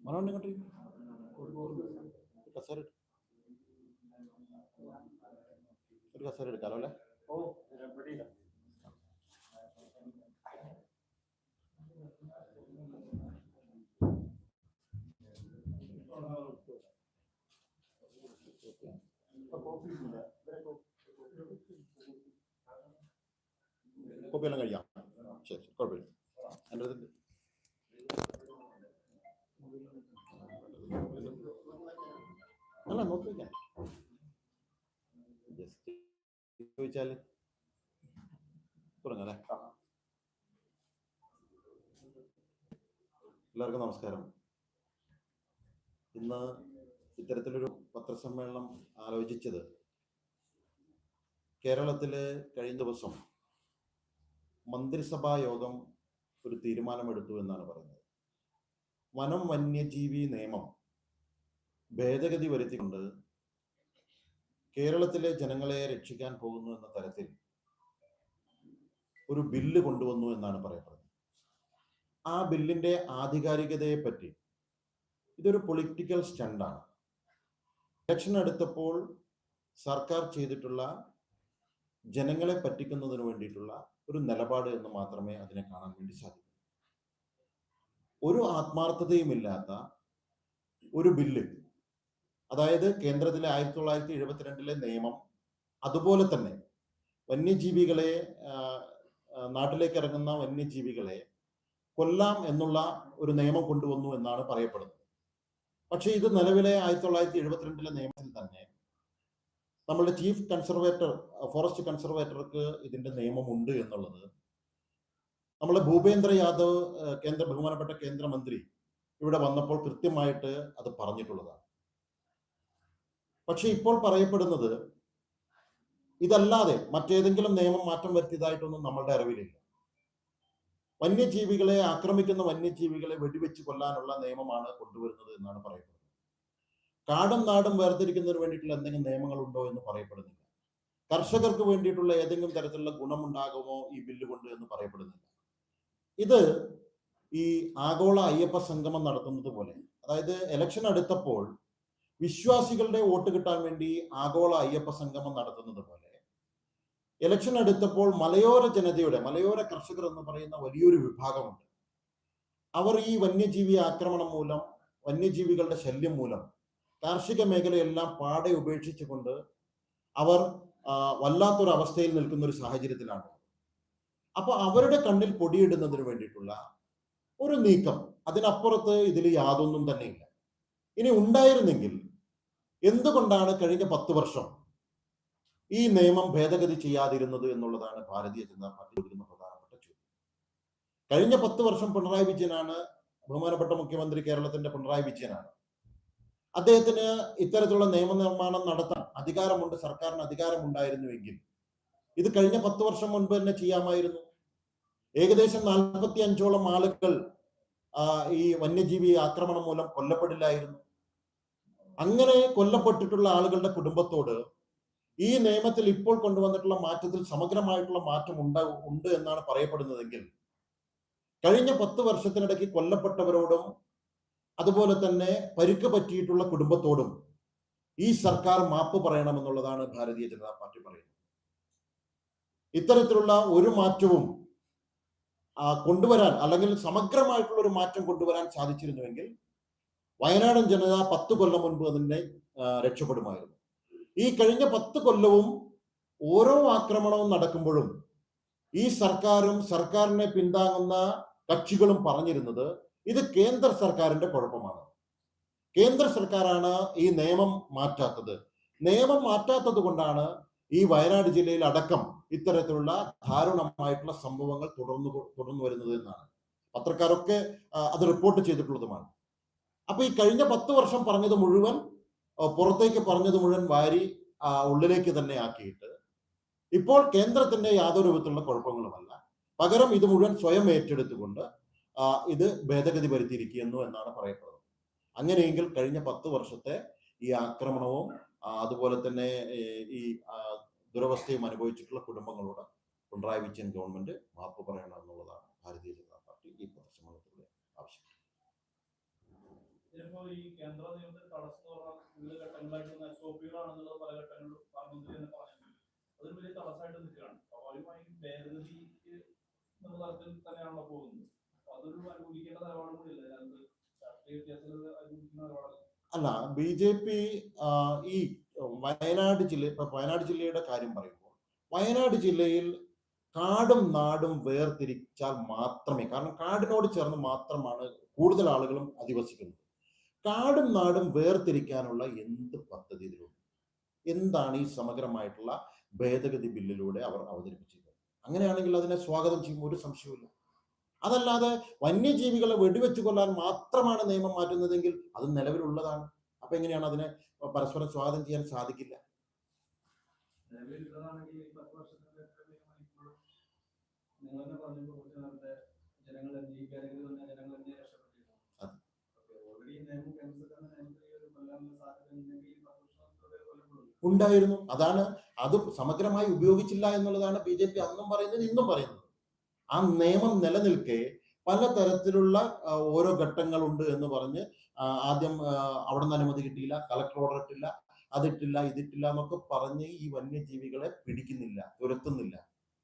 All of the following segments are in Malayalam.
మనోడి కట్టి ఇట్లా సరే ఇట్లా సరే కలవలే ఓ കോപ്പി എല്ലാം കഴിയാം ശരി കുഴപ്പമില്ല. എന്റെ അല്ല നോക്കി വയ്ക്കാം ജസ്റ്റ് ചോദിച്ചാൽ തുടങ്ങാം എല്ലാവർക്കും നമസ്കാരം. ഇന്ന് ഇത്തരത്തിലൊരു പത്രസമ്മേളനം ആലോചിച്ചത്. കേരളത്തിലെ കഴിഞ്ഞ ദിവസം മന്ത്രിസഭാ യോഗം ഒരു തീരുമാനമെടുത്തു എന്നാണ് പറയുന്നത്. വനം വന്യജീവി നിയമം ഭേദഗതി വരുത്തിക്കൊണ്ട് കേരളത്തിലെ ജനങ്ങളെ രക്ഷിക്കാൻ പോകുന്നു എന്ന തരത്തിൽ ഒരു ബില്ല് കൊണ്ടുവന്നു എന്നാണ് പറയപ്പെടുന്നത്. ആ ബില്ലിന്റെ ആധികാരികതയെ പറ്റി ഇതൊരു പൊളിറ്റിക്കൽ സ്റ്റണ്ടാണ്. ഇലക്ഷൻ എടുത്തപ്പോൾ സർക്കാർ ചെയ്തിട്ടുള്ള ജനങ്ങളെ പറ്റിക്കുന്നതിന് വേണ്ടിയിട്ടുള്ള ഒരു നിലപാട് എന്ന് മാത്രമേ അതിനെ കാണാൻ വേണ്ടി സാധിക്കൂ. ഒരു ആത്മാർത്ഥതയുമില്ലാത്ത ഒരു ബില്ല് അതായത് കേന്ദ്രത്തിലെ ആയിരത്തി തൊള്ളായിരത്തി എഴുപത്തിരണ്ടിലെ നിയമം അതുപോലെ തന്നെ വന്യജീവികളെ നാട്ടിലേക്ക് ഇറങ്ങുന്ന വന്യജീവികളെ കൊല്ലാം എന്നുള്ള ഒരു നിയമം കൊണ്ടുവന്നു എന്നാണ് പറയപ്പെടുന്നത്. പക്ഷേ ഇത് നിലവിലെ ആയിരത്തി തൊള്ളായിരത്തി എഴുപത്തിരണ്ടിലെ നിയമത്തിൽ തന്നെ നമ്മളുടെ ചീഫ് കൺസർവേറ്റർ ഫോറസ്റ്റ് കൺസർവേറ്റർക്ക് ഇതിന്റെ നിയമമുണ്ട് എന്നുള്ളത്. നമ്മളെ ഭൂപേന്ദ്ര യാദവ് കേന്ദ്ര ബഹുമാനപ്പെട്ട കേന്ദ്രമന്ത്രി ഇവിടെ വന്നപ്പോൾ കൃത്യമായിട്ട് അത് പറഞ്ഞിട്ടുള്ളതാണ്. പക്ഷെ ഇപ്പോൾ പറയപ്പെടുന്നത് ഇതല്ലാതെ മറ്റേതെങ്കിലും നിയമം മാറ്റം വരുത്തിയതായിട്ടൊന്നും നമ്മളുടെ അറിവിലില്ല. വന്യജീവികളെ ആക്രമിക്കുന്ന വന്യജീവികളെ വെടിവെച്ച് കൊല്ലാനുള്ള നിയമമാണ് കൊണ്ടുവരുന്നത് എന്നാണ് പറയപ്പെടുന്നത്. കാടും നാടും വേർതിരിക്കുന്നതിന് വേണ്ടിയിട്ടുള്ള എന്തെങ്കിലും നിയമങ്ങളുണ്ടോ എന്ന് പറയപ്പെടുന്നില്ല. കർഷകർക്ക് വേണ്ടിയിട്ടുള്ള ഏതെങ്കിലും തരത്തിലുള്ള ഗുണമുണ്ടാകുമോ ഈ ബില്ല് കൊണ്ട് എന്ന് പറയപ്പെടുന്നില്ല. ഇത് ഈ ആഗോള അയ്യപ്പ സംഗമം നടത്തുന്നത് പോലെ അതായത് ഇലക്ഷൻ അടുത്തപ്പോൾ വിശ്വാസികളുടെ വോട്ട് കിട്ടാൻ വേണ്ടി ആഗോള അയ്യപ്പ സംഗമം നടത്തുന്നത് പോലെ ഇലക്ഷൻ എടുത്തപ്പോൾ മലയോര ജനതയുടെ മലയോര കർഷകർ എന്ന് പറയുന്ന വലിയൊരു വിഭാഗമുണ്ട്. അവർ ഈ വന്യജീവി ആക്രമണം മൂലം വന്യജീവികളുടെ ശല്യം മൂലം കാർഷിക മേഖലയെല്ലാം പാടെ ഉപേക്ഷിച്ചുകൊണ്ട് അവർ വല്ലാത്തൊരു അവസ്ഥയിൽ നിൽക്കുന്ന ഒരു സാഹചര്യത്തിലാണ്. അപ്പൊ അവരുടെ കണ്ണിൽ പൊടിയിടുന്നതിന് വേണ്ടിയിട്ടുള്ള ഒരു നീക്കം അതിനപ്പുറത്ത് ഇതിൽ യാതൊന്നും തന്നെയില്ല. ഇനി ഉണ്ടായിരുന്നെങ്കിൽ എന്തുകൊണ്ടാണ് കഴിഞ്ഞ പത്ത് വർഷം ഈ നിയമം ഭേദഗതി ചെയ്യാതിരുന്നത് എന്നുള്ളതാണ് ഭാരതീയ ജനതാ പാർട്ടി ചോദിക്കുന്ന പ്രധാനപ്പെട്ട ചോദ്യം. കഴിഞ്ഞ പത്ത് വർഷം പിണറായി വിജയനാണ് ബഹുമാനപ്പെട്ട മുഖ്യമന്ത്രി കേരളത്തിന്റെ പിണറായി വിജയനാണ്. അദ്ദേഹത്തിന് ഇത്തരത്തിലുള്ള നിയമനിർമ്മാണം നടത്താൻ അധികാരമുണ്ട് സർക്കാരിന് അധികാരമുണ്ടായിരുന്നുവെങ്കിൽ ഇത് കഴിഞ്ഞ പത്ത് വർഷം മുൻപ് തന്നെ ചെയ്യാമായിരുന്നു. ഏകദേശം നാൽപ്പത്തി അഞ്ചോളം ആളുകൾ ഈ വന്യജീവി ആക്രമണം മൂലം കൊല്ലപ്പെടില്ലായിരുന്നു. അങ്ങനെ കൊല്ലപ്പെട്ടിട്ടുള്ള ആളുകളുടെ കുടുംബത്തോട് ഈ നിയമത്തിൽ ഇപ്പോൾ കൊണ്ടുവന്നിട്ടുള്ള മാറ്റത്തിൽ സമഗ്രമായിട്ടുള്ള മാറ്റം ഉണ്ടാകും ഉണ്ട് എന്നാണ് പറയപ്പെടുന്നതെങ്കിൽ കഴിഞ്ഞ പത്ത് വർഷത്തിനിടയ്ക്ക് കൊല്ലപ്പെട്ടവരോടും അതുപോലെ തന്നെ പരുക്ക് പറ്റിയിട്ടുള്ള കുടുംബത്തോടും ഈ സർക്കാർ മാപ്പ് പറയണമെന്നുള്ളതാണ് ഭാരതീയ ജനതാ പാർട്ടി പറയുന്നത്. ഇത്തരത്തിലുള്ള ഒരു മാറ്റവും കൊണ്ടുവരാൻ അല്ലെങ്കിൽ സമഗ്രമായിട്ടുള്ള ഒരു മാറ്റം കൊണ്ടുവരാൻ സാധിച്ചിരുന്നുവെങ്കിൽ വയനാടൻ ജനത പത്ത് കൊല്ലം മുൻപ് അതിനെ രക്ഷപ്പെടുമായിരുന്നു. ഈ കഴിഞ്ഞ പത്ത് കൊല്ലവും ഓരോ ആക്രമണവും നടക്കുമ്പോഴും ഈ സർക്കാരും സർക്കാരിനെ പിന്താങ്ങുന്ന കക്ഷികളും പറഞ്ഞിരുന്നത് ഇത് കേന്ദ്ര സർക്കാരിന്റെ കുഴപ്പമാണ്. കേന്ദ്ര സർക്കാരാണ് ഈ നിയമം മാറ്റാത്തത്. നിയമം മാറ്റാത്തത് കൊണ്ടാണ് ഈ വയനാട് ജില്ലയിൽ അടക്കം ഇത്തരത്തിലുള്ള ദാരുണമായിട്ടുള്ള സംഭവങ്ങൾ തുടർന്നു തുടർന്നു വരുന്നത് എന്നാണ്. പത്രക്കാരൊക്കെ അത് റിപ്പോർട്ട് ചെയ്തിട്ടുള്ളതുമാണ്. അപ്പൊ ഈ കഴിഞ്ഞ പത്ത് വർഷം പറഞ്ഞത് മുഴുവൻ പുറത്തേക്ക് പറഞ്ഞത് മുഴുവൻ വാരി ഉള്ളിലേക്ക് തന്നെ ആക്കിയിട്ട്. ഇപ്പോൾ കേന്ദ്രത്തിന്റെ യാതൊരു വിധത്തിലുള്ള കുഴപ്പങ്ങളുമല്ല. പകരം ഇത് മുഴുവൻ സ്വയം ഏറ്റെടുത്തുകൊണ്ട് ഇത് ഭേദഗതി വരുത്തിയിരിക്കുന്നു എന്നാണ് പറയപ്പെടുന്നത്. അങ്ങനെയെങ്കിൽ കഴിഞ്ഞ പത്ത് വർഷത്തെ ഈ ആക്രമണവും അതുപോലെ തന്നെ ഈ ദുരവസ്ഥയും അനുഭവിച്ചിട്ടുള്ള കുടുംബങ്ങളോട് പിണറായി വിജയൻ ഗവൺമെന്റ് മാപ്പ് പറയണം എന്നുള്ളതാണ് ഭാരതീയ ജനതാ പാർട്ടി ഈ പത്രസമ്മേളനത്തിലൂടെ ആവശ്യം ചിലപ്പോ ഈ കേന്ദ്ര നിയമത്തിൽ തടസ്സം എന്ന് പറഞ്ഞാൽ വിവിധ ഘട്ടങ്ങളായിട്ട് വന്ന എസ് ഒ പികളാണെന്നുള്ളത് പല ഘട്ടങ്ങളിലും പാർലമെന്റിൽ തന്നെ പറഞ്ഞിട്ടുണ്ട് അതൊരു വലിയ തടസ്സമായിട്ട് നിൽക്കുകയാണ് സ്വാഭാവികമായും ഭേദഗതിക്ക് എന്ന തലത്തിൽ തന്നെയാണല്ലോ പോകുന്നത് അപ്പൊ അതൊരു അനുകൂലിക്കേണ്ട നിലപാടും കൂടി ഇല്ല അതിനകത്ത് രാഷ്ട്രീയ വ്യത്യാസങ്ങൾ അനുകൂലിക്കുന്ന നിലപാടല്ല അല്ല ബി ജെ പി ഈ വയനാട് ജില്ല ഇപ്പൊ വയനാട് ജില്ലയുടെ കാര്യം പറയുമ്പോൾ വയനാട് ജില്ലയിൽ കാടും നാടും വേർതിരിച്ചാൽ മാത്രമേ കാരണം കാടിനോട് ചേർന്ന് മാത്രമാണ് കൂടുതൽ ആളുകളും അധിവസിക്കുന്നത്. കാടും നാടും വേർതിരിക്കാനുള്ള എന്ത് പദ്ധതി ഇതിലുണ്ട് എന്താണ് ഈ സമഗ്രമായിട്ടുള്ള ഭേദഗതി ബില്ലിലൂടെ അവർ അവതരിപ്പിച്ചത് അങ്ങനെയാണെങ്കിൽ അതിനെ സ്വാഗതം ചെയ്യുമ്പോൾ ഒരു സംശയവുമില്ല. അതല്ലാതെ വന്യജീവികളെ വെടിവെച്ച് കൊല്ലാൻ മാത്രമാണ് നിയമം മാറ്റുന്നതെങ്കിൽ അത് നിലവിലുള്ളതാണ്. അപ്പൊ എങ്ങനെയാണ് അതിനെ പരസ്പരം സ്വാഗതം ചെയ്യാൻ സാധിക്കില്ല? ഉണ്ടായിരുന്നു. അതാണ് അത് സമഗ്രമായി ഉപയോഗിച്ചില്ല എന്നുള്ളതാണ് ബി ജെ പി അന്നും പറയുന്നത് ഇന്നും പറയുന്നത്. ആ നിയമം നിലനിൽക്കെ പലതരത്തിലുള്ള ഓരോ ഘട്ടങ്ങളുണ്ട് എന്ന് പറഞ്ഞ് ആദ്യം അവിടെ നിന്ന് അനുമതി കിട്ടിയില്ല കളക്ടർ ഓർഡർ ഇട്ടില്ല അതിട്ടില്ല ഇതിട്ടില്ല എന്നൊക്കെ പറഞ്ഞ് ഈ വന്യജീവികളെ പിടിക്കുന്നില്ല തുരത്തുന്നില്ല.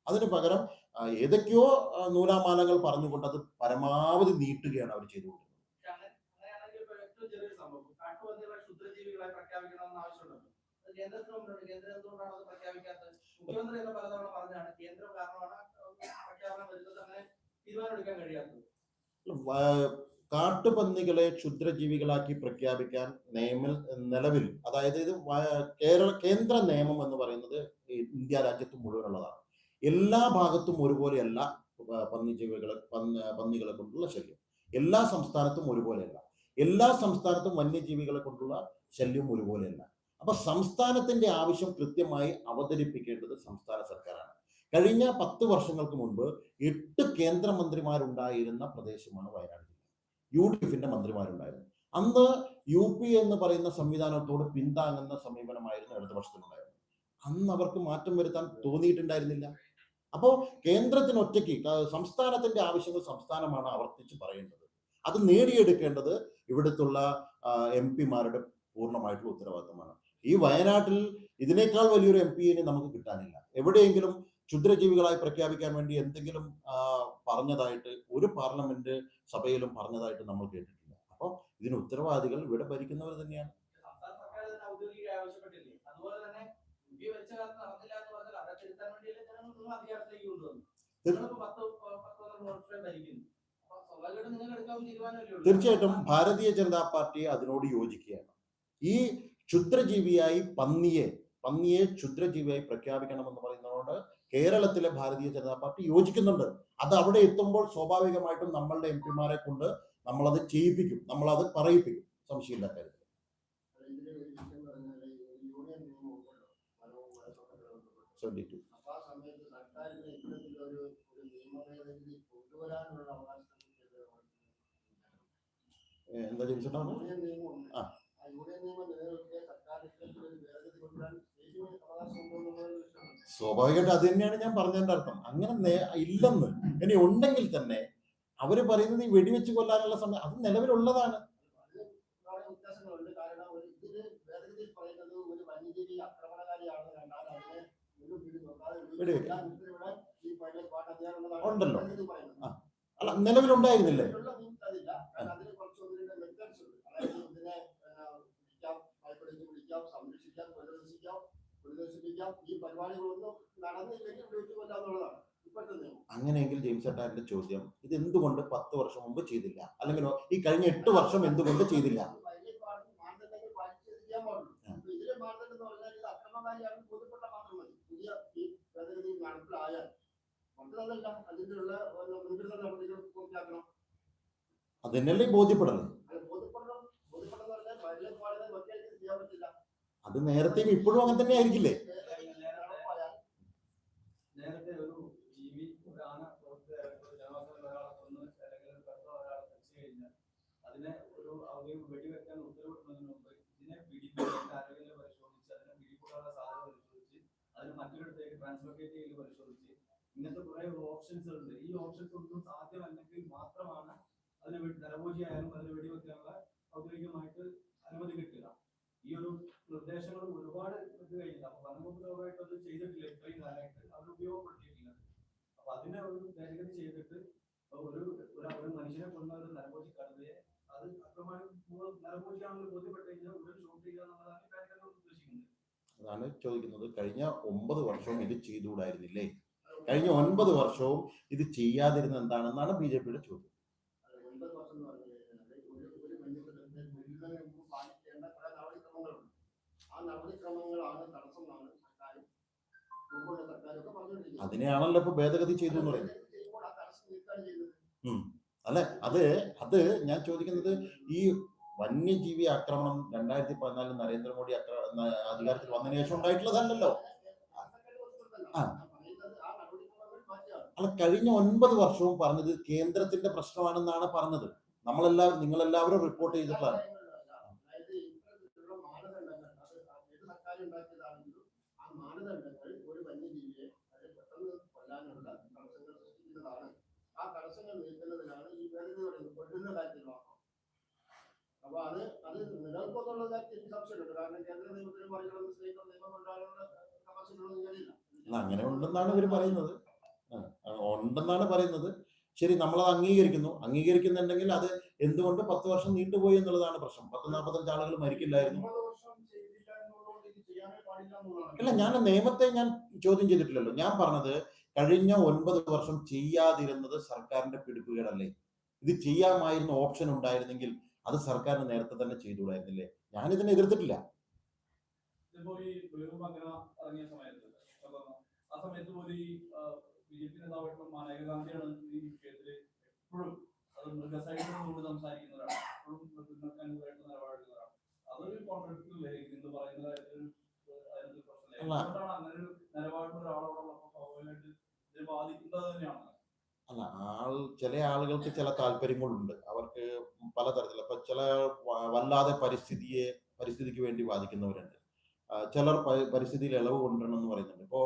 അതിന് പകരം ഏതൊക്കെയോ നൂലാമാലകൾ പറഞ്ഞുകൊണ്ട് അത് പരമാവധി നീട്ടുകയാണ് അവർ ചെയ്തുകൊണ്ടിരുന്നത്. കേന്ദ്രത്തിനോട് കേന്ദ്രം എന്തുകൊണ്ടാണ് അത് പ്രഖ്യാപിക്കാത്തത്? മുഖ്യമന്ത്രി എന്ന പലതവണ പറഞ്ഞാണ് കേന്ദ്രം കാരണമാണ് കാട്ടുപന്നികളെ ക്ഷുദ്രജീവികളാക്കി പ്രഖ്യാപിക്കാൻ നിയമം നിലവിൽ അതായത് ഇത് കേരള കേന്ദ്ര നിയമം എന്ന് പറയുന്നത് ഇന്ത്യ രാജ്യത്ത് മുഴുവനുള്ളതാണ്. എല്ലാ ഭാഗത്തും ഒരുപോലെയല്ല പന്നിജീവികളെ പന്നികളെ കൊണ്ടുള്ള ശല്യം. എല്ലാ സംസ്ഥാനത്തും ഒരുപോലെയല്ല. എല്ലാ സംസ്ഥാനത്തും വന്യജീവികളെ കൊണ്ടുള്ള ശല്യം ഒരുപോലെയല്ല. അപ്പൊ സംസ്ഥാനത്തിന്റെ ആവശ്യം കൃത്യമായി അവതരിപ്പിക്കേണ്ടത് സംസ്ഥാന സർക്കാരാണ്. കഴിഞ്ഞ പത്ത് വർഷങ്ങൾക്ക് മുൻപ് എട്ട് കേന്ദ്രമന്ത്രിമാരുണ്ടായിരുന്ന പ്രദേശമാണ് വയനാട് ജില്ല. യു ഡി എഫിന്റെ മന്ത്രിമാരുണ്ടായിരുന്നു. അന്ന് യു പി എന്ന് പറയുന്ന സംവിധാനത്തോട് പിന്താങ്ങുന്ന സമീപനമായിരുന്നു ഇടതുപക്ഷത്തിനുണ്ടായിരുന്നത്. അന്ന് അവർക്ക് മാറ്റം വരുത്താൻ തോന്നിയിട്ടുണ്ടായിരുന്നില്ല. അപ്പോൾ കേന്ദ്രത്തിന് ഒറ്റയ്ക്ക് സംസ്ഥാനത്തിന്റെ ആവശ്യങ്ങൾ സംസ്ഥാനമാണ് ആവർത്തിച്ച് പറയേണ്ടത് അത് നേടിയെടുക്കേണ്ടത് ഇവിടുത്തുള്ള എം പിമാരുടെ പൂർണമായിട്ടുള്ള ഉത്തരവാദിത്തമാണ്. ഈ വയനാട്ടിൽ ഇതിനേക്കാൾ വലിയൊരു എം പിയെ നമുക്ക് കിട്ടാനില്ല. എവിടെയെങ്കിലും ക്ഷുദ്രജീവികളായി പ്രഖ്യാപിക്കാൻ വേണ്ടി എന്തെങ്കിലും പറഞ്ഞതായിട്ട് ഒരു പാർലമെന്റ് സഭയിലും പറഞ്ഞതായിട്ട് നമ്മൾ കേട്ടിട്ടില്ല. അപ്പോൾ ഇതിന് ഉത്തരവാദികൾ ഇവിടെ ഭരിക്കുന്നവർ തന്നെയാണ്. തീർച്ചയായിട്ടും ഭാരതീയ ജനതാ പാർട്ടി അതിനോട് യോജിക്കുകയാണ്. ഈ ക്ഷുദ്രജീവിയായി പന്നിയെ പന്നിയെ ക്ഷുദ്രജീവിയായി പ്രഖ്യാപിക്കണമെന്ന് പറയുന്നതോട് കേരളത്തിലെ ഭാരതീയ ജനതാ പാർട്ടി യോജിക്കുന്നുണ്ട്. അത് അവിടെ എത്തുമ്പോൾ സ്വാഭാവികമായിട്ടും നമ്മളുടെ എം പിമാരെ കൊണ്ട് നമ്മളത് ചെയ്യിപ്പിക്കും. നമ്മളത് പറയിപ്പിക്കും. സംശയമില്ല കാര്യത്തിൽ. Seventy two. എന്താ ചോദിച്ചിട്ടാണ് ആ. ആ യൂണിയൻ നിയമം നിലനിൽക്കെ സർക്കാർ ഇത്തരത്തിലൊരു ഭേദഗതി കൊണ്ടുവരാൻ സ്വാഭാവികമായിട്ട് അത് തന്നെയാണ് ഞാൻ പറഞ്ഞതിന്റെ അർത്ഥം. അങ്ങനെ ഇല്ലെന്ന് ഇനി ഉണ്ടെങ്കിൽ തന്നെ അവർ പറയുന്നത് ഈ വെടിവെച്ച് കൊല്ലാനുള്ള സമയം അത് നിലവിലുള്ളതാണ്. ഉണ്ടല്ലോ. അല്ല വ്യത്യാസങ്ങളുണ്ട് കാരണം ഒരു ഇതിൽ ഭേദഗതിയിൽ പറയുന്നത് ഒരു വന്യജീവി ആക്രമണകാരിയാണ് കണ്ടാൽ അതിനെ ഒരു പിടി നോക്കാതെ വെടിവെക്കാം. ഇവിടെ ഈ പൈലറ്റ് പാട്ട് അധികാരമുള്ളതാണ് ഉണ്ടല്ലോ. ഭേദഗതി പറയുന്നത് അല്ല നിലവിലുണ്ടായിരുന്നില്ലേ ഇതിലുള്ള means അതില്ല. കാരണം അതിന് കുറച്ച് ഒന്ന് രണ്ട് methods ഉണ്ട്. അതായത് ഇതിനെ പിന്നെ പിടിക്കാം, ഭയപ്പെടുത്തി പിടിക്കാം, സംരക്ഷിക്കാം, പുനരധിവസിക്കാം, ഈ പരിപാടികളൊന്നും നടന്നില്ലെങ്കിൽ അങ്ങനെയെങ്കിൽ ജെയിംസ് അട്ടാന്റെ ചോദ്യം ഇത് എന്തുകൊണ്ട് പത്ത് വർഷം മുമ്പ് ചെയ്തില്ല? അല്ലെങ്കിൽ ഈ കഴിഞ്ഞ എട്ട് വർഷം എന്തുകൊണ്ട് ചെയ്തില്ല? അതെന്നല്ലേ ബോധ്യപ്പെടുന്നത് പറഞ്ഞാൽ അതിനല്ലേ ബോധ്യപ്പെടണം ബോധ്യപ്പെടണം. ബോധ്യപ്പെടണം എന്ന് വലിയ ചെയ്യാൻ പറ്റില്ല. അത് നേരത്തെയും ഇപ്പോഴും അങ്ങനെ തന്നെ ആയിരിക്കില്ലേ? ഇങ്ങനത്തെ ഓപ്ഷൻസ് ഉണ്ട്. ഈ ഓപ്ഷൻസ് ഒന്നും സാധ്യമല്ലെങ്കിൽ മാത്രമാണ് അതിന് നരഭോജിയായാലും അതിന് വെടിവെക്കാനുള്ള ഔദ്യോഗികമായിട്ട് അനുമതി കിട്ടുക. ഈ ഒരു നിർദ്ദേശങ്ങൾ ഒരുപാട് ഇത് കഴിഞ്ഞില്ല അപ്പൊ വനംവകുപ്പ് അത് ചെയ്തിട്ടില്ല ഇത്രയും കാലമായിട്ട്. അത് ഉപയോഗപ്പെടുത്തിയിട്ടില്ല. അപ്പൊ അതിനെ ഒരു ഭേദഗതി ചെയ്തിട്ട് ഒരു ഒരു മനുഷ്യനെ കൊന്ന ഒരു നരഭോജി കടുവയെ അത് അക്രമണം നരഭോജിയാണെന്ന് ബോധ്യപ്പെട്ട് കഴിഞ്ഞാൽ ഉടൻ ഷൂട്ട് ചെയ്യുക എന്നുള്ളതാണ് ഭേദഗതി ഉദ്ദേശിക്കുന്നത്. അതാണ് ചോദിക്കുന്നത്. കഴിഞ്ഞ ഒമ്പത് വർഷവും ഇത് ചെയ്തുകൂടായിരുന്നില്ലേ? കഴിഞ്ഞ ഒൻപത് വർഷവും ഇത് ചെയ്യാതിരുന്ന എന്താണെന്നാണ് ബി ജെ പിയുടെ ചോദ്യം അത് ഒൻപത് വർഷം എന്ന് പറഞ്ഞു കഴിഞ്ഞാൽ ഒരു ഒരു മനുഷ്യന്റെ മുഴുവൻ മുമ്പ് പാലിക്കേണ്ട പല നടപടിക്രമങ്ങളുണ്ട് ആ നടപടിക്രമങ്ങളാണ് തടസ്സമാണ് സർക്കാരും മുമ്പുള്ള സർക്കാരൊക്കെ പറഞ്ഞുകൊണ്ടിരിക്കുന്നത്. അതിനെയാണല്ലോ ഇപ്പൊ ഭേദഗതി ചെയ്തു എന്ന് പറയുന്നത്. അല്ലെ? അത് അത് ഞാൻ ചോദിക്കുന്നത് ഈ വന്യജീവി ആക്രമണം രണ്ടായിരത്തി പതിനാലിൽ നരേന്ദ്രമോദി അക്ര- അധികാരത്തിൽ വന്നതിന് ശേഷം ഉണ്ടായിട്ടുള്ളതല്ലല്ലോ. ആ. അല്ല കഴിഞ്ഞ ഒൻപത് വർഷവും പറഞ്ഞത് കേന്ദ്രത്തിന്റെ പ്രശ്നമാണെന്നാണ് പറഞ്ഞത്. നമ്മളെല്ലാവരും നിങ്ങളെല്ലാവരും റിപ്പോർട്ട് ചെയ്തിട്ടുള്ളതാണ് അതായത് ഇത്തരത്തിലുള്ള മാനദണ്ഡങ്ങൾ അത് ഏത് സർക്കാർ ഉണ്ടാക്കിയതാണെങ്കിലും ആ മാനദണ്ഡങ്ങൾ ഒരു വന്യജീവിയെ അത് പെട്ടെന്ന് കൊല്ലാനുള്ള തടസ്സങ്ങൾ സൃഷ്ടിക്കുന്നതാണ് ആ തടസ്സങ്ങൾ നീക്കുന്നതിനാണ് ഈ ഭേദഗതി പറയുന്നത് കൊല്ലുന്ന കാര്യത്തിൽ മാത്രം അപ്പൊ അത് അത് നിലനിൽക്കുന്നുള്ള കാര്യത്തിൽ സംശയമുണ്ട്. കാരണം കേന്ദ്ര നിയമത്തിന് പറയുന്നത് സ്ത്രീകൾ നിയമം അല്ല, അങ്ങനെ ഉണ്ടെന്നാണ് ഇവർ പറയുന്നത്. ഉണ്ടെന്നാണ് പറയുന്നത്. ശരി നമ്മളത് അംഗീകരിക്കുന്നു. അംഗീകരിക്കുന്നുണ്ടെങ്കിൽ അത് എന്തുകൊണ്ട് പത്ത് വർഷം നീണ്ടുപോയി എന്നുള്ളതാണ് പ്രശ്നം. പത്ത് നാൽപ്പത്തഞ്ച് ആളുകൾ മരിക്കില്ലായിരുന്നു. അല്ല ഞാൻ നിയമത്തെ ഞാൻ ചോദ്യം ചെയ്തിട്ടില്ലല്ലോ. ഞാൻ പറഞ്ഞത് കഴിഞ്ഞ ഒൻപത് വർഷം ചെയ്യാതിരുന്നത് സർക്കാരിന്റെ പിടിപ്പുകേടല്ലേ? ഇത് ചെയ്യാമായിരുന്ന ഓപ്ഷൻ ഉണ്ടായിരുന്നെങ്കിൽ അത് സർക്കാരിന് നേരത്തെ തന്നെ ചെയ്തുകൂടായിരുന്നില്ലേ? ഞാൻ ഇതിനെ എതിർത്തിട്ടില്ല. ഇതിപ്പോ ഈ വേറുപങ്കന ഇറങ്ങിയ സമയത്ത് അപ്പൊ ആ സമയത്ത് പോലും ഈ ബി ജെ പി നേതാവായിട്ടുള്ള മാനേക ഗാന്ധിയാണ് ഈ വിഷയത്തിൽ എപ്പോഴും അത് മൃഗസൈഡിനോട് സംസാരിക്കുന്നവരാണ് എപ്പോഴും മൃഗങ്ങൾക്ക് അനുകൂലമായിട്ട് നിലപാടെടുക്കുന്നവരാണ് അതൊരു കോൺട്രഡിക്റ്റില്ലേ ഇത് പറയുന്ന കാര്യത്തിൽ അതിനകത്ത് പ്രശ്നമില്ല. അല്ല. എന്തുകൊണ്ടാണ് അങ്ങനെ ഒരു നിലപാടുള്ള ഒരാളോടുള്ളപ്പോൾ സ്വാഭാവികമായിട്ട് ഇത് ബാധിക്കുന്നത് തന്നെയാണ്? അല്ല ആൾ ചില ആളുകൾക്ക് ചില താല്പര്യങ്ങളുണ്ട്. അവർക്ക് പലതരത്തിലുള്ള ഇപ്പൊ ചില വല്ലാതെ പരിസ്ഥിതിയെ പരിസ്ഥിതിക്ക് വേണ്ടി വാദിക്കുന്നവരുണ്ട് ചിലർ പരിസ്ഥിതിയിൽ ഇളവ് കൊണ്ടുവരണം എന്ന് പറയുന്നുണ്ട്. ഇപ്പോ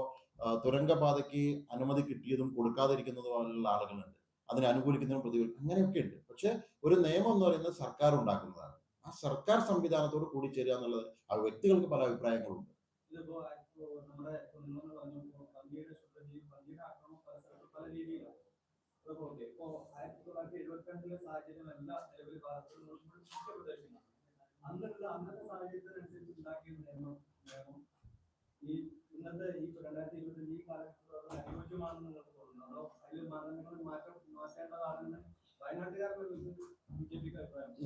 തുരങ്കപാതയ്ക്ക് അനുമതി കിട്ടിയതും കൊടുക്കാതിരിക്കുന്നതുമുള്ള ആളുകളുണ്ട്. അതിനെ അനുകൂലിക്കുന്നതും പ്രതികൂലിക്കും അങ്ങനെയൊക്കെ ഉണ്ട്. പക്ഷെ ഒരു നിയമം എന്ന് പറയുന്നത് സർക്കാർ ഉണ്ടാക്കുന്നതാണ്. ആ സർക്കാർ സംവിധാനത്തോട് കൂടി ചേരുക എന്നുള്ളത് ആ വ്യക്തികൾക്ക് പല അഭിപ്രായങ്ങളുണ്ട്. ഇതിപ്പോ നമ്മുടെ പറഞ്ഞു ശുദ്ധജീവി പന്നിയുടെ ആക്രമണം പല രീതിയിലാണ്. ഓക്കെ. ഇപ്പോ ഇന്നത്തെ ഈ തോന്നുന്നു അതോ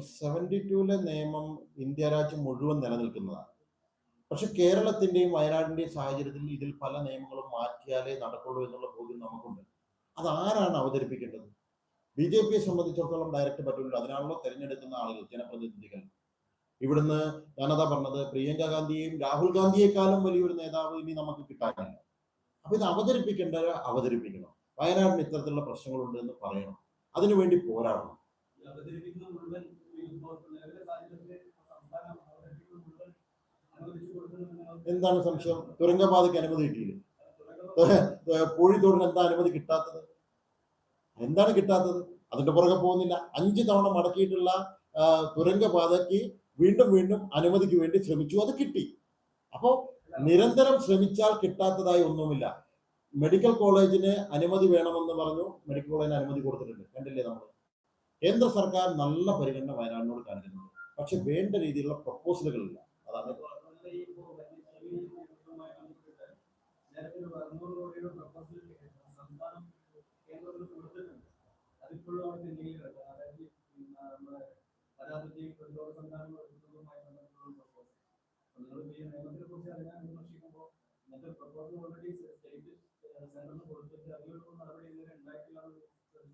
സെവന്റി ടൂലെ നിയമം ഇന്ത്യ രാജ്യം മുഴുവൻ നിലനിൽക്കുന്നതാണ്. പക്ഷെ കേരളത്തിന്റെയും വയനാടിന്റെയും സാഹചര്യത്തിൽ ഇതിൽ പല നിയമങ്ങളും മാറ്റിയാലേ നടക്കുള്ളൂ എന്നുള്ള ബോധ്യം നമുക്കുണ്ട്. അത് ആരാണ് അവതരിപ്പിക്കേണ്ടത്? ബി ജെ പിയെ സംബന്ധിച്ചിടത്തോളം ഡയറക്റ്റ് പറ്റില്ല അതിനാണല്ലോ തിരഞ്ഞെടുക്കുന്ന ആളുകൾ ജനപ്രതിനിധികൾ. ഇവിടുന്ന് ഞാനതാ പറഞ്ഞത് പ്രിയങ്ക ഗാന്ധിയെയും രാഹുൽ ഗാന്ധിയെക്കാളും വലിയൊരു നേതാവ് ഇനി നമുക്ക് കിട്ടാനില്ല. അപ്പൊ ഇത് അവതരിപ്പിക്കേണ്ടവർ അവതരിപ്പിക്കണം. വയനാടിന് ഇത്തരത്തിലുള്ള പ്രശ്നങ്ങളുണ്ട് എന്ന് പറയണം. അതിനുവേണ്ടി പോരാടണം. എന്താണ് സംശയം? തുരങ്കപാതയ്ക്ക് അനുമതി കിട്ടിയില്ലേ? കോഴിത്തോടിന് എന്താ അനുമതി കിട്ടാത്തത്? എന്താണ് കിട്ടാത്തത്? അതിന്റെ പുറകെ പോകുന്നില്ല. അഞ്ച് തവണ മടക്കിയിട്ടുള്ള തുരങ്കപാതയ്ക്ക് വീണ്ടും വീണ്ടും അനുമതിക്ക് വേണ്ടി ശ്രമിച്ചു. അത് കിട്ടി. അപ്പോ നിരന്തരം ശ്രമിച്ചാൽ കിട്ടാത്തതായി ഒന്നുമില്ല. മെഡിക്കൽ കോളേജിന് അനുമതി വേണമെന്ന് പറഞ്ഞു. മെഡിക്കൽ കോളേജിന് അനുമതി കൊടുത്തിട്ടുണ്ട്. കണ്ടില്ലേ നമ്മൾ? കേന്ദ്ര സർക്കാർ നല്ല പരിഗണന വയനാടിനോട് കാണിക്കുന്നുണ്ട്. പക്ഷെ വേണ്ട രീതിയിലുള്ള പ്രപ്പോസലുകളില്ല. അതാണ് ഈ ഇപ്പോൾ വന്യജീവി നിയമവുമായി ബന്ധപ്പെട്ട് കോടിയുടെ സംസ്ഥാനം കേന്ദ്രത്തിന് അതായത് ഈ കുറിച്ച് ഓൾറെഡി സ്റ്റേറ്റ്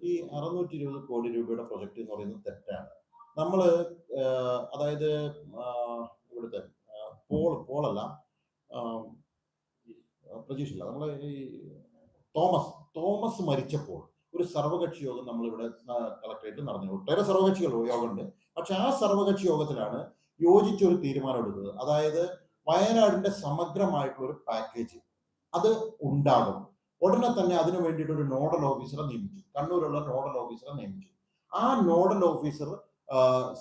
ഈ അറുന്നൂറ്റി ഇരുപത് കോടി രൂപയുടെ പ്രൊജക്ട് എന്ന് പറയുന്നത് തെറ്റാണ്. നമ്മൾ അതായത് ഇവിടുത്തെ പോൾ പോളല്ല ആ, പ്രതീക്ഷില്ല നമ്മൾ ഈ തോമസ് തോമസ് മരിച്ചപ്പോൾ ഒരു സർവകക്ഷി യോഗം നമ്മളിവിടെ കളക്ടറേറ്റ് നടന്നു ഒട്ടേറെ സർവകക്ഷികൾ യോഗമുണ്ട്. പക്ഷെ ആ സർവകക്ഷി യോഗത്തിലാണ് യോജിച്ചൊരു തീരുമാനം എടുത്തത്. അതായത് വയനാടിന്റെ സമഗ്രമായിട്ടുള്ള ഒരു പാക്കേജ് അത് ഉണ്ടാകും. ഉടനെ തന്നെ അതിനു വേണ്ടിയിട്ട് ഒരു നോഡൽ ഓഫീസറെ നിയമിച്ചു. കണ്ണൂരുള്ള നോഡൽ ഓഫീസറെ നിയമിച്ചു. ആ നോഡൽ ഓഫീസർ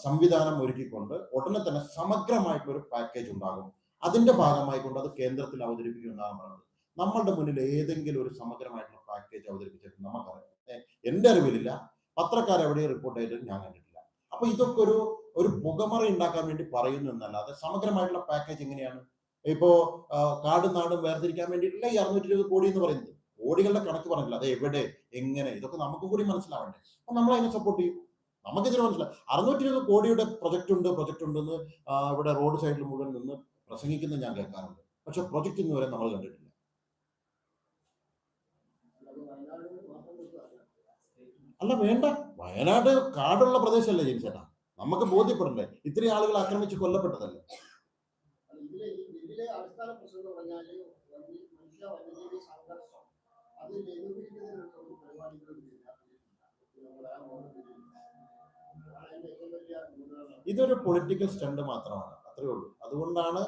സംവിധാനം ഒരുക്കിക്കൊണ്ട് ഉടനെ തന്നെ സമഗ്രമായിട്ടുള്ള ഒരു പാക്കേജ് ഉണ്ടാകും. അതിന്റെ ഭാഗമായിക്കൊണ്ട് അത് കേന്ദ്രത്തിൽ അവതരിപ്പിക്കുമെന്നാണ് പറഞ്ഞത് നമ്മളുടെ മുന്നിൽ ഏതെങ്കിലും ഒരു സമഗ്രമായിട്ടുള്ള പാക്കേജ് അവതരിപ്പിച്ചിട്ട് നമുക്കറിയാം. ഏ, എന്റെ അറിവിലില്ല. പത്രക്കാർ എവിടെയും റിപ്പോർട്ട് ചെയ്തിട്ട് ഞാൻ കണ്ടിട്ടില്ല. അപ്പൊ ഇതൊക്കെ ഒരു ഒരു പുകമറ ഉണ്ടാക്കാൻ വേണ്ടി പറയുന്നു എന്നല്ലാതെ സമഗ്രമായിട്ടുള്ള പാക്കേജ് എങ്ങനെയാണ്? ഇപ്പോ കാടും നാടും വേർതിരിക്കാൻ വേണ്ടിയിട്ടില്ല ഈ അറുന്നൂറ്റി ഇരുപത് കോടി എന്ന് പറയുന്നത്. കോടികളുടെ കണക്ക് പറഞ്ഞില്ല അത് എവിടെ എങ്ങനെ ഇതൊക്കെ നമുക്ക് കൂടി മനസ്സിലാവണ്ടേ. അപ്പൊ നമ്മൾ അതിനെ സപ്പോർട്ട് ചെയ്യും. നമുക്കിതിന് മനസ്സിലാവും അറുന്നൂറ്റി ഇരുപത് കോടിയുടെ പ്രൊജക്ട് ഉണ്ട് പ്രൊജക്ട് ഉണ്ടെന്ന് ഇവിടെ റോഡ് സൈഡിൽ മുഴുവൻ നിന്ന് പ്രസംഗിക്കുന്നത് ഞാൻ കേൾക്കാറുണ്ട്. പക്ഷെ പ്രൊജക്ട് ഇന്ന് വരെ നമ്മൾ കണ്ടിട്ടില്ല. അല്ല വേണ്ട. വയനാട് കാടുള്ള പ്രദേശമല്ലേ ജനിച്ചേട്ടാ ചേട്ടാ. നമുക്ക് ബോധ്യപ്പെടണ്ടേ? ഇത്രയും ആളുകൾ ആക്രമിച്ച് കൊല്ലപ്പെട്ടതല്ലേ? ഗുണമാണ്. ഇതൊരു പൊളിറ്റിക്കൽ സ്റ്റണ്ട് മാത്രമാണ്. അത്രേ ഉള്ളൂ. അതുകൊണ്ടാണ്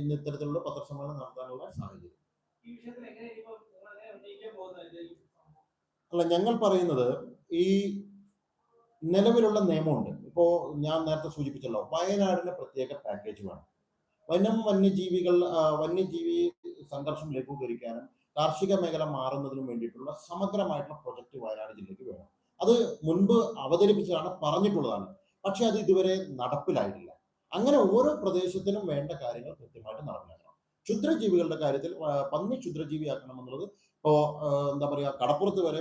ഇന്ന് ഇത്തരത്തിലുള്ള പത്രസമ്മേളനം നടത്താനുള്ള സാഹചര്യം. അല്ല ഞങ്ങൾ പറയുന്നത് ഈ നിലവിലുള്ള നിയമമുണ്ട്. ഇപ്പോൾ ഞാൻ നേരത്തെ സൂചിപ്പിച്ചല്ലോ വയനാടിന് പ്രത്യേക പാക്കേജ് വേണം വനം വന്യജീവികൾ വന്യജീവി സംഘർഷം ലഘൂകരിക്കാനും കാർഷിക മേഖല മാറുന്നതിനും വേണ്ടിയിട്ടുള്ള സമഗ്രമായിട്ടുള്ള പ്രൊജക്ട് വയനാട് ജില്ലയ്ക്ക് വേണം. അത് മുൻപ് അവതരിപ്പിച്ചതാണ് പറഞ്ഞിട്ടുള്ളതാണ്. പക്ഷെ അത് ഇതുവരെ നടപ്പിലായിട്ടില്ല. അങ്ങനെ ഓരോ പ്രദേശത്തിനും വേണ്ട കാര്യങ്ങൾ കൃത്യമായിട്ട് നടപ്പിലാക്കണം. ക്ഷുദ്രജീവികളുടെ കാര്യത്തിൽ പന്നി ക്ഷുദ്രജീവിയാക്കണം എന്നുള്ളത് ഇപ്പോ എന്താ പറയുക കടപ്പുറത്ത് വരെ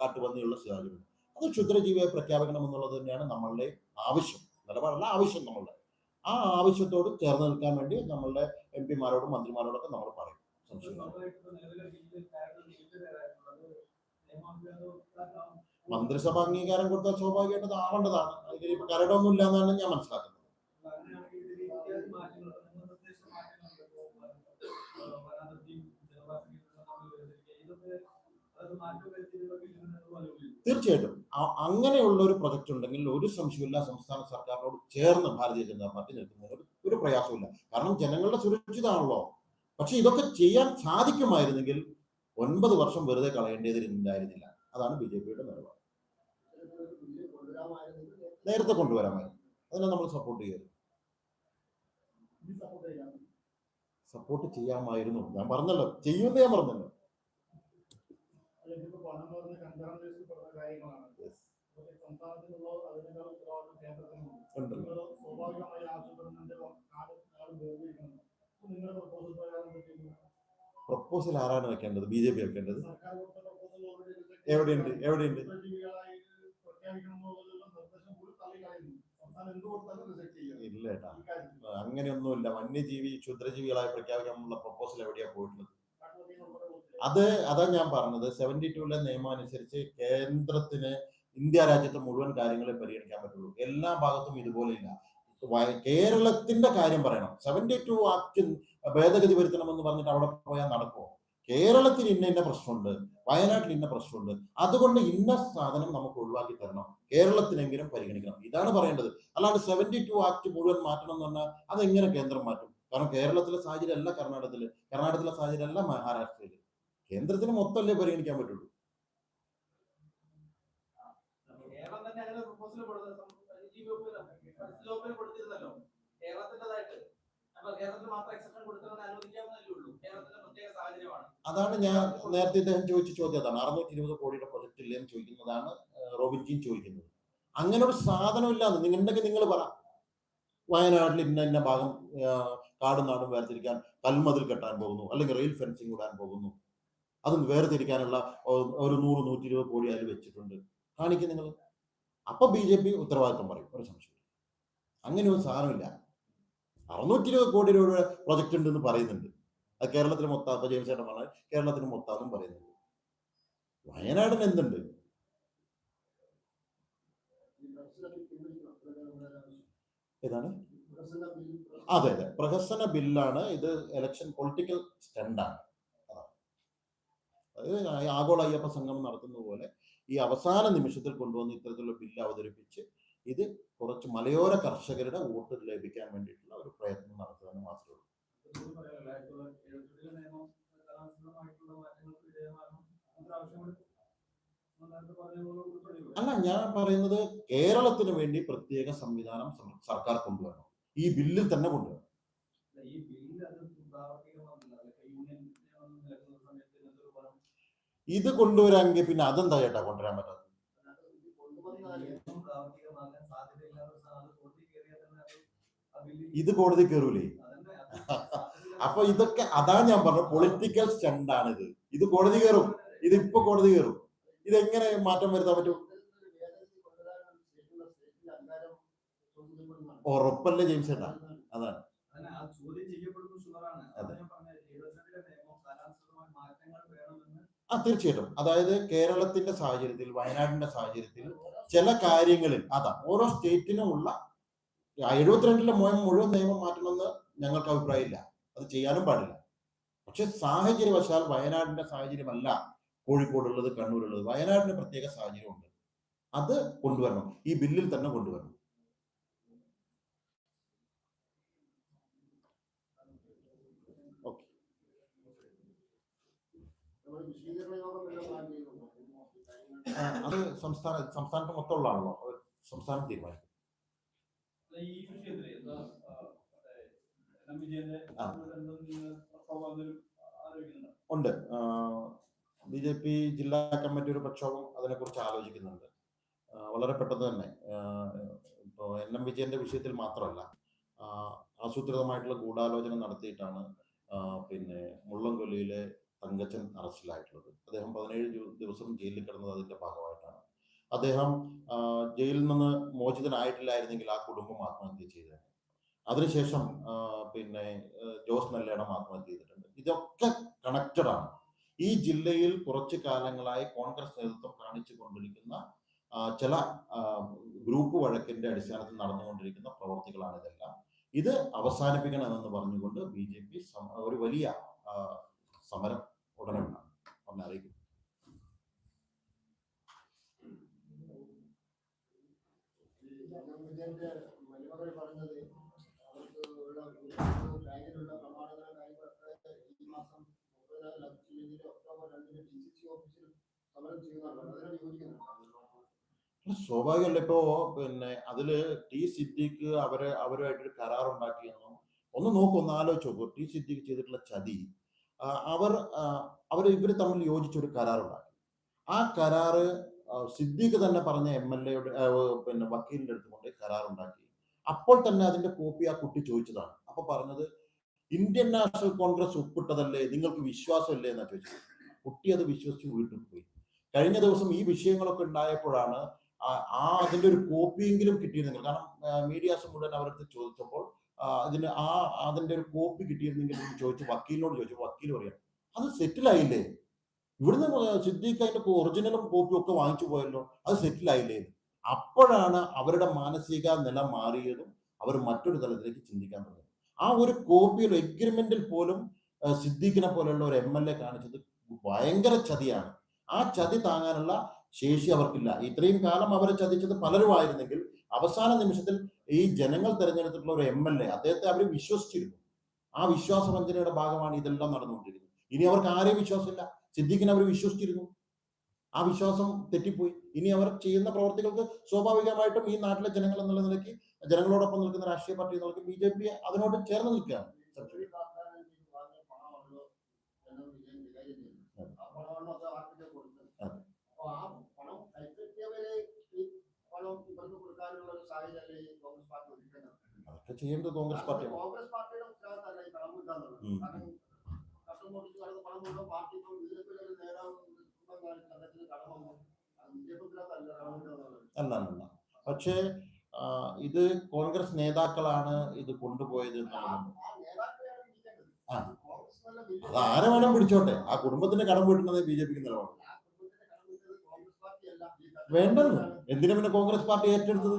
കാട്ടുപന്നിയുള്ള സാഹചര്യം അത് ക്ഷുദ്രജീവിയെ പ്രഖ്യാപിക്കണം എന്നുള്ളത് തന്നെയാണ് നമ്മളുടെ ആവശ്യം നിലപാടല്ല ആവശ്യം നമ്മളുടെ. ആ ആവശ്യത്തോട് ചേർന്ന് നിൽക്കാൻ വേണ്ടി നമ്മളുടെ എം പിമാരോടും മന്ത്രിമാരോടൊക്കെ നമ്മൾ പറയും. മന്ത്രിസഭ അംഗീകാരം കൊടുത്താൽ സ്വാഭാവികമായിട്ട് ആവേണ്ടതാണ്. അതിൽ ഇപ്പൊ കരടൊന്നും ഇല്ല എന്നാണ് ഞാൻ മനസ്സിലാക്കുന്നത്. തീർച്ചയായിട്ടും. അങ്ങനെയുള്ള ഒരു പ്രൊജക്ട് ഉണ്ടെങ്കിൽ ഒരു സംശയമില്ല സംസ്ഥാന സർക്കാരിനോട് ചേർന്ന് ഭാരതീയ ജനതാ പാർട്ടി നിൽക്കുന്നതിനോട് ഒരു- പ്രയാസമില്ല കാരണം ജനങ്ങളുടെ സുരക്ഷിതമാണല്ലോ പക്ഷെ ഇതൊക്കെ ചെയ്യാൻ സാധിക്കുമായിരുന്നെങ്കിൽ ഒൻപത് വർഷം വെറുതെ കളയേണ്ടതിരുന്നില്ലായിരുന്നില്ല അതാണ് ബി ജെ പിയുടെ നിലപാട്. നേരത്തെ കൊണ്ടുവരാമായിരുന്നു. അതിനെ നമ്മൾ സപ്പോർട്ട് ചെയ്യരുത്. സപ്പോർട്ട് ചെയ്യാം സപ്പോർട്ട് ചെയ്യാമായിരുന്നു. ഞാൻ പറഞ്ഞല്ലോ. ചെയ്യുമെന്ന് ഞാൻ പറഞ്ഞല്ലോ. പറഞ്ഞ കാര്യങ്ങളാണ്. അതിനേക്കാൾ ഉത്തരവാദിത്വം കേന്ദ്രത്തിനുണ്ട് സ്വാഭാവികമായി നിങ്ങളുടെ പ്രപ്പോസൽ പ്രകാരം പ്രപ്പോസൽ ആരാണ് വെക്കേണ്ടത്? ബി ജെ പി വെക്കേണ്ടത്? എവിടെയുണ്ട്? എവിടെയുണ്ട്? ഇല്ല അങ്ങനെയൊന്നുമില്ല. വന്യജീവി ക്ഷുദ്രജീവികളായി പ്രഖ്യാപിക്കാനുള്ള പ്രപ്പോസൽ എവിടെയാ പോയിട്ടുള്ളത്. അത് അതാ ഞാൻ പറഞ്ഞത്. സെവന്റി ടുവിലെ നിയമം അനുസരിച്ച് കേന്ദ്രത്തിന് ഇന്ത്യ രാജ്യത്തെ മുഴുവൻ കാര്യങ്ങളെ പരിഗണിക്കാൻ പറ്റുള്ളൂ. എല്ലാ ഭാഗത്തും ഇതുപോലെ ഇല്ല. കേരളത്തിന്റെ കാര്യം പറയണം. സെവന്റി ടു ആക്ട് ഭേദഗതി വരുത്തണമെന്ന് പറഞ്ഞിട്ട് അവിടെ പോയാൽ നടക്കുമോ കേരളത്തിൽ ഇന്ന ഇന്ന പ്രശ്നമുണ്ട്. വയനാട്ടിൽ ഇന്ന പ്രശ്നമുണ്ട്. അതുകൊണ്ട് ഇന്ന സാധനം നമുക്ക് ഒഴിവാക്കി തരണം. കേരളത്തിനെങ്കിലും പരിഗണിക്കണം. ഇതാണ് പറയേണ്ടത്. അല്ലാണ്ട് സെവന്റി ടു ആക്ട് മുഴുവൻ മാറ്റണം എന്ന് പറഞ്ഞാൽ അതെങ്ങനെ കേന്ദ്രം മാറ്റും? കാരണം കേരളത്തിലെ സാഹചര്യം അല്ല കർണാടകത്തിൽ. കർണാടകത്തിലെ സാഹചര്യം അല്ല മഹാരാഷ്ട്രയിൽ. കേന്ദ്രത്തിന് മൊത്തമല്ലേ പരിഗണിക്കാൻ പറ്റുള്ളൂ. അതാണ് ഞാൻ നേരത്തെ ഇദ്ദേഹം ചോദിച്ച ചോദ്യം. അതാണ് അറുന്നൂറ്റി ഇരുപത് കോടിയുടെ പ്രൊജക്ട് ഇല്ലെന്ന് ചോദിക്കുന്നതാണ് റോബിൻജിയും ചോദിക്കുന്നത്. അങ്ങനെ ഒരു സാധനം ഇല്ലാന്ന് നിങ്ങൾ നിങ്ങൾ പറ. വയനാട്ടിൽ ഇന്ന ഇന്ന ഭാഗം കാടും നാടും വേർതിരിക്കാൻ കൽമതിൽ കെട്ടാൻ പോകുന്നു. അല്ലെങ്കിൽ റെയിൽ ഫെൻസിങ് ഇടാൻ പോകുന്നു. അത് വേർതിരിക്കാനുള്ള ഒരു നൂറ് നൂറ്റി ഇരുപത് കോടി അതിൽ വെച്ചിട്ടുണ്ട്. കാണിക്കും നിങ്ങൾ അപ്പൊ ബി ജെ പി ഉത്തരവാദിത്വം പറയും. ഒരു സംശയം അങ്ങനെ ഒരു സാധനമില്ല അറുന്നൂറ്റി ഇരുപത് കോടി രൂപയുടെ പ്രൊജക്ട് ഉണ്ടെന്ന് പറയുന്നുണ്ട്. അത് കേരളത്തിന് മൊത്തം അപ്പൊ ജെയിംസ് ചേട്ടൻ പറഞ്ഞാൽ കേരളത്തിന് മൊത്തം പറയുന്നുണ്ട്. വയനാടിന് എന്തുണ്ട്. ഏതാണ്? അതെ അതെ. പ്രഹസന ബില്ലാണ് ഇത് ഇലക്ഷൻ പൊളിറ്റിക്കൽ സ്റ്റണ്ടാണ് ആഗോള അയ്യപ്പ സംഘം നടത്തുന്ന പോലെ ഈ അവസാന നിമിഷത്തിൽ കൊണ്ടുവന്ന് ഇത്തരത്തിലുള്ള ബില്ല് അവതരിപ്പിച്ച് ഇത് കുറച്ച് മലയോര കർഷകരുടെ വോട്ട് ലഭിക്കാൻ വേണ്ടിയിട്ടുള്ള ഒരു പ്രയത്നം നടത്തുക എന്ന് മാത്രമേ? അല്ല ഞാൻ പറയുന്നത് കേരളത്തിന് വേണ്ടി പ്രത്യേക സംവിധാനം സർക്കാർ കൊണ്ടുവരണം ഈ ബില്ലിൽ തന്നെ കൊണ്ടുവരണം ഈ ബില്ല് പ്രാവർത്തികമാകുന്നില്ല. അതൊക്കെ യൂണിയൻ നിയമം നിലനിൽക്കുന്ന സമയത്ത് ഇങ്ങനത്തെ ഒരു പണം ഇത് കൊണ്ടുവരാമെങ്കിൽ പിന്നെ അതെന്താ ചേട്ടാ കൊണ്ടുവരാൻ പറ്റാത്തത്? ഇത് കോടതി കയറൂലേ? അപ്പൊ ഇതൊക്കെ അതാ ഞാൻ പറഞ്ഞത്. പൊളിറ്റിക്കൽ സ്റ്റണ്ടാണ് ഇത് ഇത് കോടതി കയറും. ഇത് ഇപ്പൊ കോടതി കയറും. ഇതെങ്ങനെ മാറ്റം വരുത്താൻ പറ്റും. ഉറപ്പല്ലേ ജെയിംസ് ചേട്ടാ? അതാണ്. അതെ. ആ തീർച്ചയായിട്ടും. അതായത് കേരളത്തിന്റെ സാഹചര്യത്തിൽ വയനാടിന്റെ സാഹചര്യത്തിൽ ചില കാര്യങ്ങളിൽ അതാ ഓരോ സ്റ്റേറ്റിനും ഉള്ള എഴുപത്തിരണ്ടിലെ മുഴുവൻ നിയമം മാറ്റണമെന്ന് ഞങ്ങൾക്ക് അഭിപ്രായമില്ല. അത് ചെയ്യാനും പാടില്ല. പക്ഷെ സാഹചര്യവശാൽ വയനാടിന്റെ സാഹചര്യമല്ല കോഴിക്കോടുള്ളത് കണ്ണൂരുള്ളത്. വയനാടിന് പ്രത്യേക സാഹചര്യമുണ്ട്. അത് കൊണ്ടുവരണം. ഈ ബില്ലിൽ തന്നെ കൊണ്ടുവരണം ഓക്കെ നമ്മൾ വിശദീകരണ യോഗം വല്ലതും പ്ലാൻ ചെയ്യുന്നുണ്ടോ? അത് സംസ്ഥാന സംസ്ഥാനത്ത് മൊത്തമുള്ള ആണല്ലോ അത് സംസ്ഥാനം തീരുമാനിക്കും. ഉണ്ട്. ബി ജെ പി ജില്ലാ കമ്മിറ്റി ഒരു പ്രക്ഷോഭം അതിനെക്കുറിച്ച് ആലോചിക്കുന്നുണ്ട്. വളരെ പെട്ടെന്ന് തന്നെ. ഇപ്പോൾ എൻ എം വിജയന്റെ വിഷയത്തിൽ മാത്രമല്ല ആസൂത്രിതമായിട്ടുള്ള ഗൂഢാലോചന നടത്തിയിട്ടാണ് പിന്നെ മുള്ളംകൊല്ലിയിലെ തങ്കച്ചൻ അറസ്റ്റിലായിട്ടുള്ളത്. അദ്ദേഹം പതിനേഴ് ദിവ- ദിവസം ജയിലിൽ കിടന്നത് അതിന്റെ ഭാഗമായിട്ടാണ്. അദ്ദേഹം ജയിലിൽ നിന്ന് മോചിതനായിട്ടില്ലായിരുന്നെങ്കിൽ ആ കുടുംബം ആത്മഹത്യ ചെയ്തിരുന്നു. അതിനുശേഷം പിന്നെ ജോസ് നെല്ലേടം ആത്മഹത്യ ചെയ്തിട്ടുണ്ട്. ഇതൊക്കെ കണക്റ്റഡ് ആണ്. ഈ ജില്ലയിൽ കുറച്ചു കാലങ്ങളായി കോൺഗ്രസ് നേതൃത്വം കാണിച്ചു കൊണ്ടിരിക്കുന്ന ചില ഗ്രൂപ്പ് വഴക്കിന്റെ അടിസ്ഥാനത്തിൽ നടന്നുകൊണ്ടിരിക്കുന്ന പ്രവർത്തികളാണ് ഇതെല്ലാം. ഇത് അവസാനിപ്പിക്കണമെന്ന് പറഞ്ഞുകൊണ്ട് ബി ജെ പി ഒരു വലിയ സമരം ഉടനെ ഉണ്ടാകും പറഞ്ഞ അറിയിക്കും. മരുമകൾ പറഞ്ഞത് അവർക്ക് ഉള്ള ബാങ്കിലുള്ള പ്രമാണങ്ങളും കാര്യങ്ങളൊക്കെ ഈ മാസം ഒക്ടോബർ രണ്ടിന് ഡി സി സി ഓഫീസിൽ സമരം ചെയ്യുന്നുണ്ട്. അതിനെ യോജിക്കുന്നുണ്ട് സ്വാഭാവികമല്ല. ഇപ്പോ പിന്നെ അതിൽ ടി സിദ്ദിഖ് അവർ അവരുമായിട്ടൊരു കരാർ ഉണ്ടാക്കിയെന്നും ഒന്ന് നോക്കൊന്ന് ആലോചിച്ച് നോക്കൂ. ടി സിദ്ദിഖ് ചെയ്തിട്ടുള്ള ചതി അവർ അവർ ഇവർ തമ്മിൽ യോജിച്ചൊരു കരാറുണ്ടാക്കി. ആ കരാറ് സിദ്ദീഖ് തന്നെ പറഞ്ഞ എം എൽ എയുടെ പിന്നെ വക്കീലിന്റെ അടുത്ത് കൊണ്ട് കരാറുണ്ടാക്കി. അപ്പോൾ തന്നെ അതിന്റെ കോപ്പി ആ കുട്ടി ചോദിച്ചതാണ്. അപ്പൊ പറഞ്ഞത് ഇന്ത്യൻ നാഷണൽ കോൺഗ്രസ് ഒപ്പിട്ടതല്ലേ? നിങ്ങൾക്ക് വിശ്വാസമല്ലേ? എന്നാ ചോദിച്ചത്. കുട്ടി അത് വിശ്വസിച്ച് വീട്ടിൽ പോയി. കഴിഞ്ഞ ദിവസം ഈ വിഷയങ്ങളൊക്കെ ഉണ്ടായപ്പോഴാണ് ആ അതിന്റെ ഒരു കോപ്പിയെങ്കിലും കിട്ടിയിരുന്നെങ്കിൽ കാരണം മീഡിയാസ് മുഴുവൻ അവരടുത്ത് ചോദിച്ചപ്പോൾ അതിന് ആ അതിന്റെ ഒരു കോപ്പി കിട്ടിയിരുന്നെങ്കിൽ ചോദിച്ചു വക്കീലിനോട് ചോദിച്ചു വക്കീൽ പറയാം അത് സെറ്റിലായില്ലേ ഇവിടുന്ന് സിദ്ദീഖ് അതിന്റെ ഒറിജിനലും കോപ്പിയും ഒക്കെ വാങ്ങിച്ചു പോയല്ലോ അത് സെറ്റിലായില്ലേ അപ്പോഴാണ് അവരുടെ മാനസിക നില മാറിയതും അവർ മറ്റൊരു തലത്തിലേക്ക് ചിന്തിക്കാൻ തുടങ്ങി. ആ ഒരു കോപ്പിയിൽ എഗ്രിമെന്റിൽ പോലും സിദ്ദീഖിനെ പോലെയുള്ള ഒരു എം എൽ എ കാണിച്ചത് ഭയങ്കര ചതിയാണ്. ആ ചതി താങ്ങാനുള്ള ശേഷി അവർക്കില്ല. ഇത്രയും കാലം അവരെ ചതിച്ചത് പലരുമായിരുന്നെങ്കിൽ അവസാന നിമിഷത്തിൽ ഈ ജനങ്ങൾ തെരഞ്ഞെടുത്തിട്ടുള്ള ഒരു എം എൽ എ അദ്ദേഹത്തെ അവർ വിശ്വസിച്ചിരുന്നു. ആ വിശ്വാസവഞ്ചനയുടെ ഭാഗമാണ് ഇതെല്ലാം നടന്നുകൊണ്ടിരുന്നത് ഇനി അവർക്ക് ആരെയും വിശ്വാസമില്ല. സിദ്ദീഖിനെ അവർ വിശ്വസിച്ചിരുന്നു. ആ വിശ്വാസം തെറ്റിപ്പോയി. ഇനി അവർ ചെയ്യുന്ന പ്രവർത്തികൾക്ക് സ്വാഭാവികമായിട്ടും ഈ നാട്ടിലെ ജനങ്ങൾ എന്നുള്ള നിലയ്ക്ക് ജനങ്ങളോടൊപ്പം നിൽക്കുന്ന രാഷ്ട്രീയ പാർട്ടി എന്നുള്ള ബി ജെ പി അതിനോട് ചേർന്ന് നിൽക്കുകയാണ്. ഈ അതൊക്കെ ചെയ്യേണ്ടത് കോൺഗ്രസ് പാർട്ടിയാണ്. കോൺഗ്രസ് പാർട്ടിയുടെ ഉത്തരവാദിത്തമല്ല ഈ പണം കിട്ടാന്നുള്ളത്. കാരണം കട്ടം പൊട്ടിച്ച് നടന്ന പണം മുഴുവൻ പാർട്ടി ഇപ്പോൾ ബിജെപിയുടെ ഒരു നേതാവ് കുടുംബം കാണിച്ച് അദ്ദേഹത്തിന് കടം വന്നു. അത് ബിജെപി ഉത്തരവാദിത്തമല്ല കടം കിട്ടുന്നുള്ളത് അല്ല അല്ല പക്ഷേ ഇത് കോൺഗ്രസ് നേതാക്കളാണ് ഇത് കൊണ്ടുപോയത് ആ അത് ആരെ വേണം പിടിച്ചോട്ടെ ആ കുടുംബത്തിന്റെ കടം വീട്ടുന്നത് ബി ജെ പിക്ക് നിലപാടാണ് വേണ്ടല്ലോ. എന്തിനാ പിന്നെ കോൺഗ്രസ് പാർട്ടി ഏറ്റെടുത്തത്?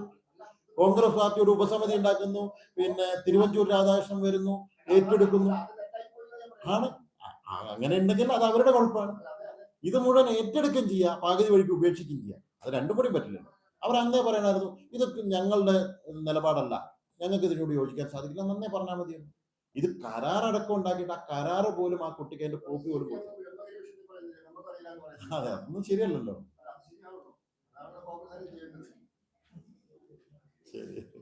കോൺഗ്രസ് പാർട്ടി ഒരു ഉപസമിതി ഉണ്ടാക്കുന്നു പിന്നെ തിരുവഞ്ചൂർ രാധാകൃഷ്ണൻ വരുന്നു ഏറ്റെടുക്കുന്നു. ആണ്. അങ്ങനെ ഉണ്ടെങ്കിൽ അത് അവരുടെ കുഴപ്പമാണ്. ഇത് മുഴുവൻ ഏറ്റെടുക്കുകയും ചെയ്യാം പകുതി വഴിക്ക് ഉപേക്ഷിക്കുകയും ചെയ്യാം അത് രണ്ടും കൂടി പറ്റില്ലല്ലോ അവർ അന്നേ പറയണമായിരുന്നു ഇതൊക്കെ ഞങ്ങളുടെ നിലപാടല്ല. ഞങ്ങൾക്ക് ഇതിനോട് യോജിക്കാൻ സാധിക്കില്ല. നന്നേ പറഞ്ഞാൽ മതിയായിരുന്നു ഇത് കരാറടക്കം ഉണ്ടാക്കിയിട്ട് ആ കരാറ് പോലും ആ കുട്ടിക്ക് അതിന്റെ കോപ്പി പോലും. അതെ അതൊന്നും ശരിയല്ലല്ലോ. ശരി ഓക്കെ ഓക്കെ